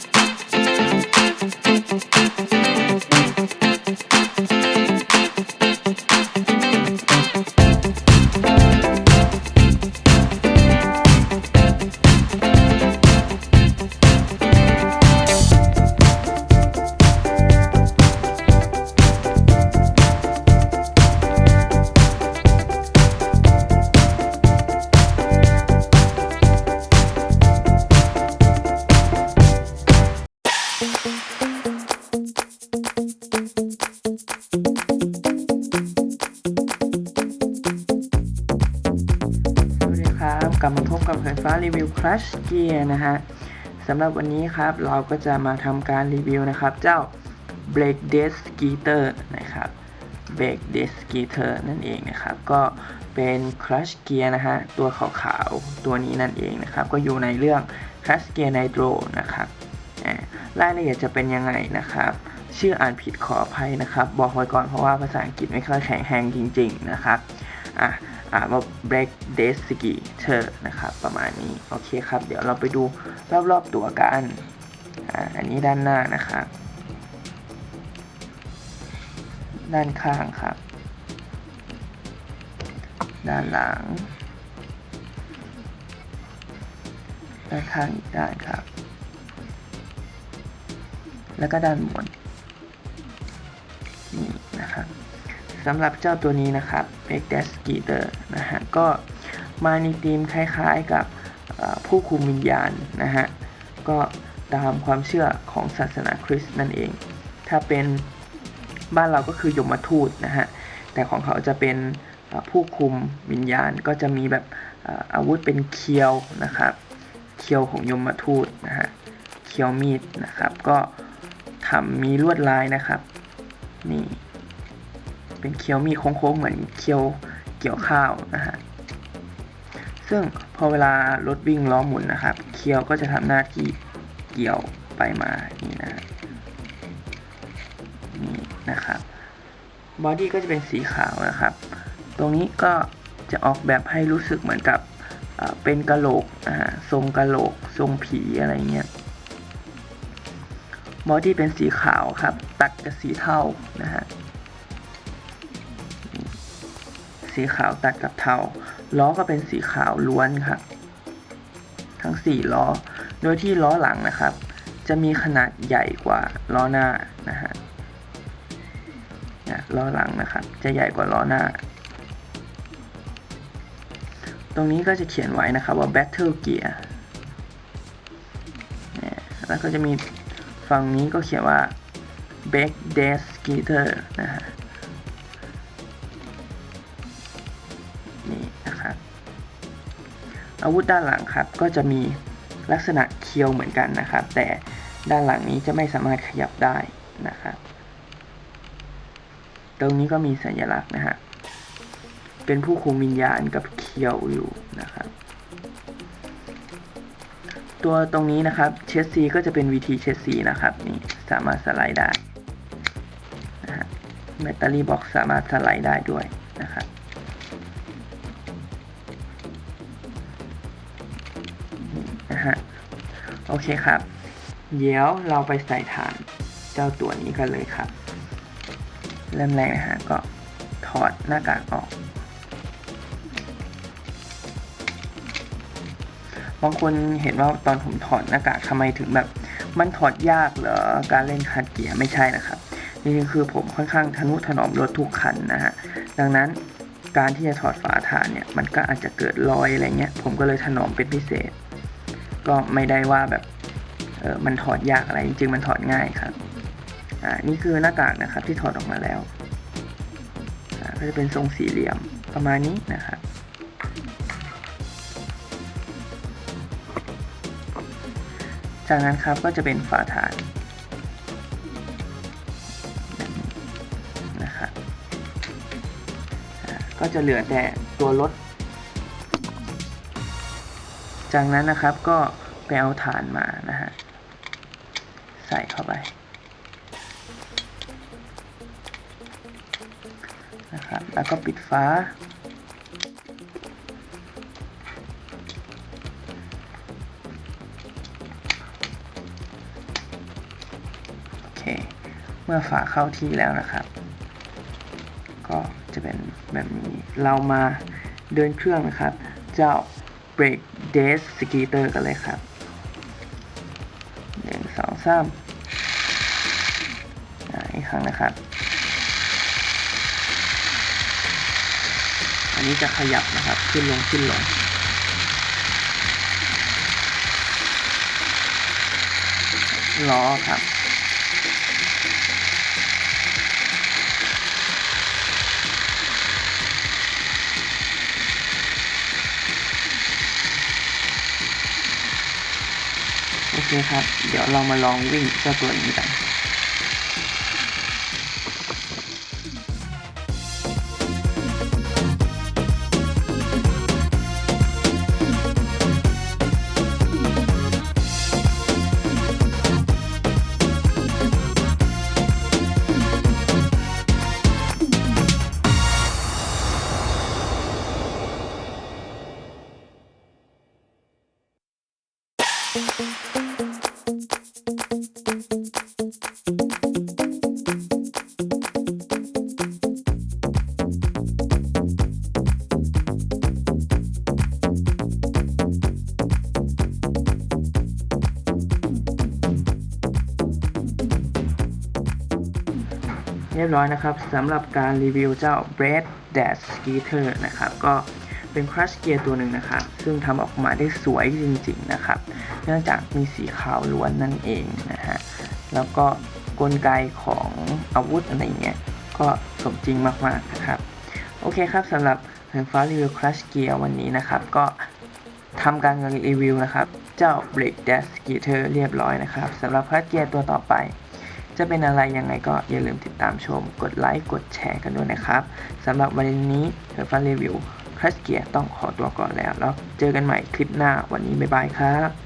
ส รีวิว Crash Gear นะฮะสำหรับวันนี้ครับเราก็จะมาทำการรีวิวนะครับ เจ้า Break d e s k e t e r นะครับ Break d e s k e t e r นั่นเองนะครับ ก็เป็น Crash Gear นะฮะ ตัวขาวๆ ตัวนี้นั่นเองนะครับ ก็อยู่ในเรื่อง Crash Gear Nitro นะครับรายละเอียดจะเป็นยังไงนะครับ ชื่ออ่านผิดขออภัยนะครับ บอกไว้ก่อนเพราะว่าภาษาอังกฤษไม่ค่อยแข็งแรงจริง ๆ นะครับอะ ว่า break d e s k i t e r นะครับ ประมาณนี้ โอเคครับ เดี๋ยวเราไปดูรอบๆตัวกันอ่าอันนี้ด้านหน้านะครับ ด้านข้างครับ ด้านหลัง ด้านข้างอีกด้านครับ แล้วก็ด้านบน สำหรับเจ้าตัวนี้นะครับ b e g d a s k e t e r นะฮะก็มาในธีมคล้ายๆกับผู้คุมวิญญาณนะฮะก็ตามความเชื่อของศาสนาคริสต์นั่นเอง ถ้าเป็นบ้านเราก็คือยมทูตนะฮะแต่ของเขาจะเป็นผู้คุมวิญญาณก็จะมีแบบอาวุธเป็นเคียวนะครับ เคียวของยมทูตนะฮะเคียวมีดนะครับ ก็ทำมีลวดลายนะครับนี่ เป็นเคี้ยวมีโค้งๆเหมือนเคี้ยวเกี่ยวข้าวนะฮะซึ่งพอเวลารถวิ่งล้อหมุนนะครับ เคี้ยวก็จะทำหน้าที่เกี่ยวไปมานี่นะนี่นะครับบอดี้ก็จะเป็นสีขาวนะครับ ตรงนี้ก็จะออกแบบให้รู้สึกเหมือนกับเอ่อเป็นกะโหลกนะฮะทรงกะโหลก ทรงผีอะไรเงี้ยบอดี้เป็นสีขาวครับ ตัดกับสีเทานะฮะ สีขาวตัดกับเทา ล้อก็เป็นสีขาวล้วนครับ ทั้ง 4 ล้อ โดยที่ล้อหลังนะครับ จะมีขนาดใหญ่กว่าล้อหน้านะฮะล้อหลังนะครับ จะใหญ่กว่าล้อหน้า ตรงนี้ก็จะเขียนไว้นะครับว่า Battle Gear แล้วก็จะมีฝั่งนี้ก็เขียนว่า Back Dash Skater นะฮะ อาวุธด้านหลังครับ ก็จะมีลักษณะเคียวเหมือนกันนะครับ แต่ด้านหลังนี้จะไม่สามารถขยับได้นะครับ ตรงนี้ก็มีสัญลักษณ์นะฮะเป็นผู้คุมวิญญาณกับเคียวอยู่นะครับ ตัวตรงนี้นะครับเชสซีก็จะเป็นวิธีเชสซีนะครับนี่สามารถสไลด์ได้นะฮะแบตเตอรี่บ็อกสามารถสไลด์ได้ด้วยนะครับ เคครับ เดี๋ยวเราไปใส่ฐานเจ้าตัวนี้กันเลยครับ เริ่มแรกนะฮะก็ถอดหน้ากากออก บางคนเห็นว่าตอนผมถอดหน้ากากทำไมถึงแบบมันถอดยากเหรอการเล่นคาร์ดเกียร์ไม่ใช่นะครับจริงๆคือผมค่อนข้างทนุถนอมรถทุกคันนะฮะดังนั้นการที่จะถอดฝาฐานเนี่ยมันก็อาจจะเกิดรอยอะไรเงี้ยผมก็เลยถนอมเป็นพิเศษ ก็ไม่ได้ว่าแบบเออมันถอดยากอะไรจริงๆมันถอดง่ายครับอ่านี่คือหน้ากากนะครับที่ถอดออกมาแล้วอ่าก็จะเป็นทรงสี่เหลี่ยมประมาณนี้นะครับจากนั้นครับก็จะเป็นฝาฐานนะครับก็จะเหลือแต่ตัวรถ จากนั้นนะครับก็ไปเอาฐานมานะฮะใส่เข้าไปนะครับแล้วก็ปิดฟ้าจเมื่อฝาเข้าที่แล้วนะครับ ก็จะเป็นแบบนี้ เรามาเดินเครื่องนะครับ เจ้า Break d a y Skater กันเลยครับหนึ่งสองสามอีกครั้งนะครับ อันนี้จะขยับนะครับ ขึ้นลงขึ้นลงล้อครับ โอเครับ เดี๋ยวเรามาลองวิ่งเจ้าตัวนี้กัน Thank you. เรียบร้อยนะครับสำหรับการรีวิวเจ้า Bread Dash Skater นะครับก็เป็นครัชเกียร์ตัวหนึ่งนะครับ ซึ่งทำออกมาได้สวยจริงๆนะครับ เนื่องจากมีสีขาวล้วนนั่นเองนะฮะแล้วก็กลไกของอาวุธอะไรเงี้ยก็สมจริงมากๆนะครับ โอเคครับสำหรับเหินฟ้ารีวิวครัชเกียร์วันนี้นะครับ ก็ทำการรีวิวนะครับ เจ้า Break Dash Skater เรียบร้อยนะครับสำหรับครัชเกียร์ตัวต่อไป จะเป็นอะไรยังไงก็อย่าลืมติดตามชม กดไลค์กดแชร์กันด้วยนะครับสำหรับวันนี้เธอฟันรีวิวคลัสเกียต้องขอตัวก่อนแล้วแล้วเจอกันใหม่คลิปหน้าวันนี้บ๊ายบายครับ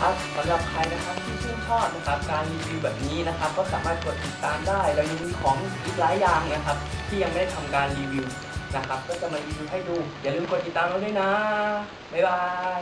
ครับสำหรับใครนะครับที่ชื่นชอบนะครับ การรีวิวแบบนี้นะครับ ก็สามารถกดติดตามได้เรายังมีของอีกหลายอย่างนะครับ ที่ยังไม่ได้ทำการรีวิวนะครับ ก็จะมารีวิวให้ดู อย่าลืมกดติดตามเราด้วยนะบ๊ายบาย